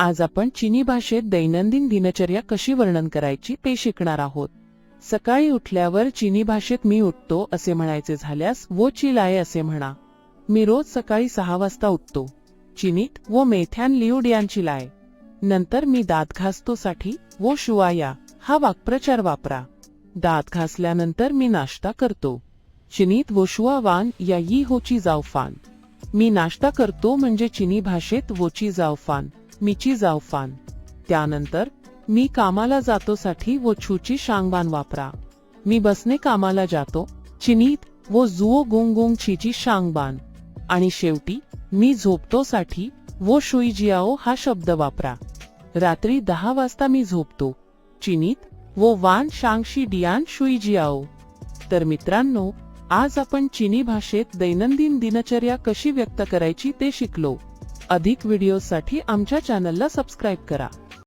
आज आपण चिनी भाषेत दैनंदिन दिनचर्या कशी वर्णन करायची ते शिकणार आहोत. सकाळी उठल्यावर चिनी भाषेत मी उठतो असे म्हणायचे झाल्यास वो चिलाय असे म्हणा. मी रोज सकाळी सहा वाजता उठतो. चिनीत वो मेथ्यान लिउड यांची लाय नंतर मी दात घासतो साठी वो शुआया हा वाक्प्रचार वापरा. दात घासल्यानंतर मी नाश्ता करतो. चिनीत वो शुआ वान या यी होची जावफान मी नाश्ता करतो म्हणजे चिनी भाषेत वोची जावफान मीची जावफान. त्यानंतर मी कामाला जातोसाठी व छूची शांगबान वापरा. मी बसने कामाला जातो चिनीत व जुओ गुंग गुंग छीची शांगबान. आणि शेवटी मी झोपतोसाठी व वो शुईजियाओ हा शब्द वापरा. रात्री दहा वाजता मी झोपतो चिनीत व वान शांगशी डियान शुईजियाओ तर मित्रांनो आज आपण चिनी भाषेत दैनंदिन दिनचर्या कशी व्यक्त करायची ते शिकलो. अधिक व्हिडिओसाठी आमच्या चॅनलला सबस्क्राईब करा.